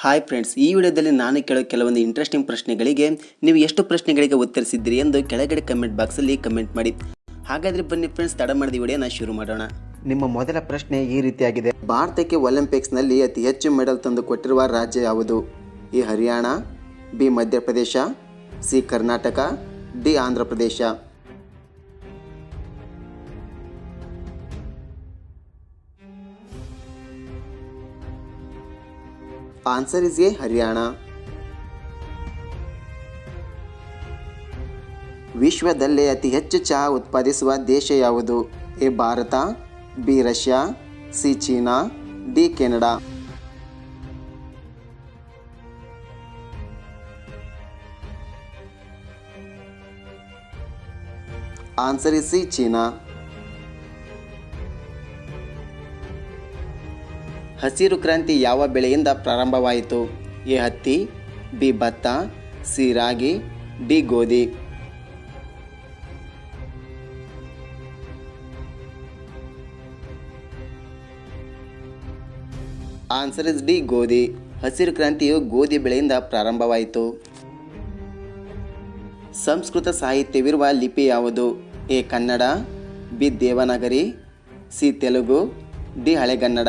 Hi friends ಈ ವಿಡಿಯೋದಲ್ಲಿ ನಾನು ಕೇಳೋ ಕೆಲವೊಂದು ಇಂಟ್ರೆಸ್ಟಿಂಗ್ ಪ್ರಶ್ನೆಗಳಿಗೆ ನೀವು ಎಷ್ಟು ಪ್ರಶ್ನೆಗಳಿಗೆ ಉತ್ತರಿಸಿದ್ದೀರಿ ಎಂದು ಕೆಳಗಡೆ ಕಮೆಂಟ್ ಬಾಕ್ಸಲ್ಲಿ ಕಮೆಂಟ್ ಮಾಡಿ. ಹಾಗಾದರೆ ಬನ್ನಿ ಫ್ರೆಂಡ್ಸ್ ತಡ ಮಾಡಿದ ವಿಡಿಯೋನ ಶುರು ಮಾಡೋಣ. ನಿಮ್ಮ ಮೊದಲ ಪ್ರಶ್ನೆ ಈ ರೀತಿಯಾಗಿದೆ. ಭಾರತಕ್ಕೆ ಒಲಿಂಪಿಕ್ಸ್ನಲ್ಲಿ ಅತಿ ಹೆಚ್ಚು ಮೆಡಲ್ ತಂದು ಕೊಟ್ಟಿರುವ ರಾಜ್ಯ ಯಾವುದು? A Haryana B Madhya Pradesh C Karnataka D Andhra Pradesh answer is A Haryana ವಿಶ್ವದಲ್ಲೇ ಅತಿ ಹೆಚ್ಚು ಚಹಾ ಉತ್ಪಾದಿಸುವ ದೇಶ ಯಾವುದು? A, Bharat, B, Russia, C, China, D, Canada. Answer is C China. ಹಸಿರು ಕ್ರಾಂತಿ ಯಾವ ಬೆಳೆಯಿಂದ ಪ್ರಾರಂಭವಾಯಿತು? ಎ ಹತ್ತಿ, ಬಿ ಭತ್ತ, ಸಿ ರಾಗಿ, ಡಿ ಗೋಧಿ. ಆನ್ಸರ್ ಇಸ್ ಡಿ ಗೋಧಿ. ಹಸಿರು ಕ್ರಾಂತಿಯು ಗೋಧಿ ಬೆಳೆಯಿಂದ ಪ್ರಾರಂಭವಾಯಿತು. ಸಂಸ್ಕೃತ ಸಾಹಿತ್ಯವಿರುವ ಲಿಪಿ ಯಾವುದು? A Kannada, B Devanagari, C Telugu, D Halegannada.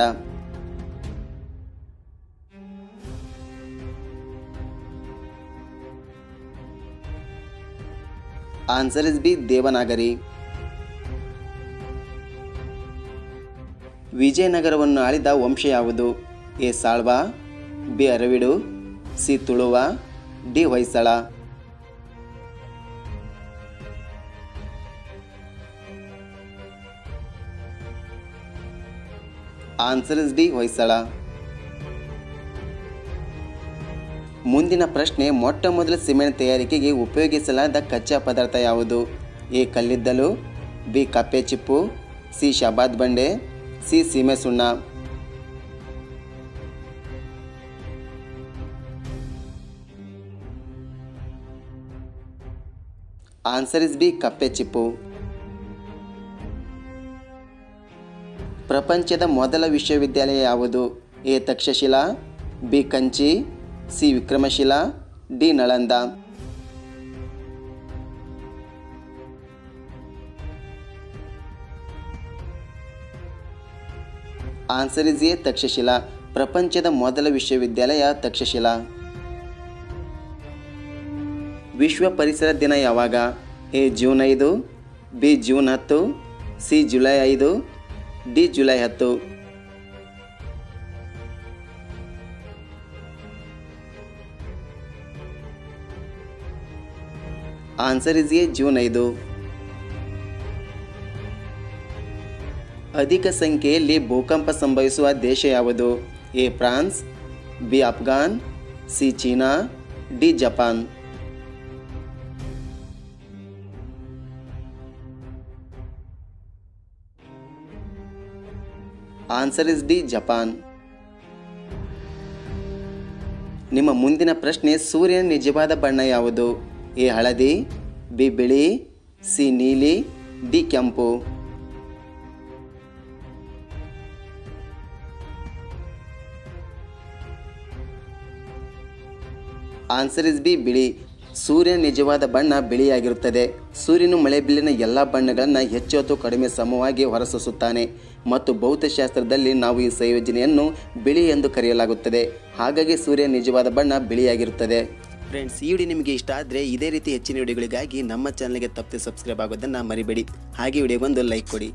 Answer is B Devanagari ವಿಜಯನಗರವನ್ನು ಆಳಿದ ವಂಶ ಯಾವುದು? A, Saluva, B, Aravidu, C, Tuluva, D, Hoysala. Answer is D Hoysala. ಮುಂದಿನ ಪ್ರಶ್ನೆ ಮೊಟ್ಟ ಮೊದಲ ಸಿಮೆಂಟ್ ತಯಾರಿಕೆಗೆ ಉಪಯೋಗಿಸಲಾದ ಕಚ್ಚಾ ಪದಾರ್ಥ ಯಾವುದು? ಎ, ಕಲ್ಲಿದ್ದಲು, ಬಿ, ಕಪ್ಪೆ ಚಿಪ್ಪು, ಸಿ, ಶಬಾದ್ ಬಂಡೆ, ಸಿ, ಸೀಮೆ ಸುಣ್ಣ. ಆನ್ಸರ್ ಇಸ್ ಬಿ, ಕಪ್ಪೆ ಚಿಪ್ಪು. ಪ್ರಪಂಚದ ಮೊದಲ ವಿಶ್ವವಿದ್ಯಾಲಯ ಯಾವುದು? A, Takshashila, B, Kanchi C. Vikramashila, D. Nalanda. Answer is A Takshashila. ಪ್ರಪಂಚದ ಮೊದಲ ವಿಶ್ವವಿದ್ಯಾಲಯ ತಕ್ಷಶಿಲಾ. ವಿಶ್ವ ಪರಿಸರ ದಿನ ಯಾವಾಗ? ಎ. ಜೂನ್ ಐದು, ಬಿ. ಜೂನ್ ಹತ್ತು, ಸಿ. ಜುಲೈ ಐದು, ಡಿ. ಜುಲೈ ಹತ್ತು. ಆನ್ಸರ್ ಇಸ್ ಎ ಜೂನ್ ಐದು. ಅಧಿಕ ಸಂಖ್ಯೆಯಲ್ಲಿ ಭೂಕಂಪ ಸಂಭವಿಸುವ ದೇಶ ಯಾವುದು? A, France, B, Afghan, C, China, D, Japan. Answer is D Japan. ನಿಮ್ಮ ಮುಂದಿನ ಪ್ರಶ್ನೆ ಸೂರ್ಯನ ನಿಜವಾದ ಬಣ್ಣ ಯಾವುದು? ಎ ಹಳದಿ, ಬಿ ಬಿಳಿ, ಸಿ ನೀಲಿ, ಡಿ ಕೆಂಪು. ಆನ್ಸರ್ ಇಸ್ ಬಿ ಬಿಳಿ. ಸೂರ್ಯನ ನಿಜವಾದ ಬಣ್ಣ ಬಿಳಿಯಾಗಿರುತ್ತದೆ. ಸೂರ್ಯನು ಮಳೆಬಿಲ್ಲಿನ ಎಲ್ಲ ಬಣ್ಣಗಳನ್ನು ಹೆಚ್ಚು ಅಥವಾ ಕಡಿಮೆ ಸಮವಾಗಿ ಹೊರಸೂಸುತ್ತಾನೆ. ಮತ್ತು ಭೌತಶಾಸ್ತ್ರದಲ್ಲಿ ನಾವು ಈ ಸಂಯೋಜನೆಯನ್ನು ಬಿಳಿ ಎಂದು ಕರೆಯಲಾಗುತ್ತದೆ. ಹಾಗಾಗಿ ಸೂರ್ಯ ನಿಜವಾದ ಬಣ್ಣ ಬಿಳಿಯಾಗಿರುತ್ತದೆ. ಫ್ರೆಂಡ್ಸ್ ಈ ವಿಡಿಯೋ ನಿಮಗೆ ಇಷ್ಟ ಆದರೆ ಇದೇ ರೀತಿ ಹೆಚ್ಚಿನ ವಿಡಿಯೋಗಳಿಗಾಗಿ ನಮ್ಮ ಚಾನಲ್ಗೆ ತಪ್ಪದೆ ಸಬ್ಸ್ಕ್ರೈಬ್ ಆಗೋದನ್ನು ಮರಿಬೇಡಿ. ಹಾಗೆ ವಿಡಿಯೋಗೊಂದು ಲೈಕ್ ಕೊಡಿ.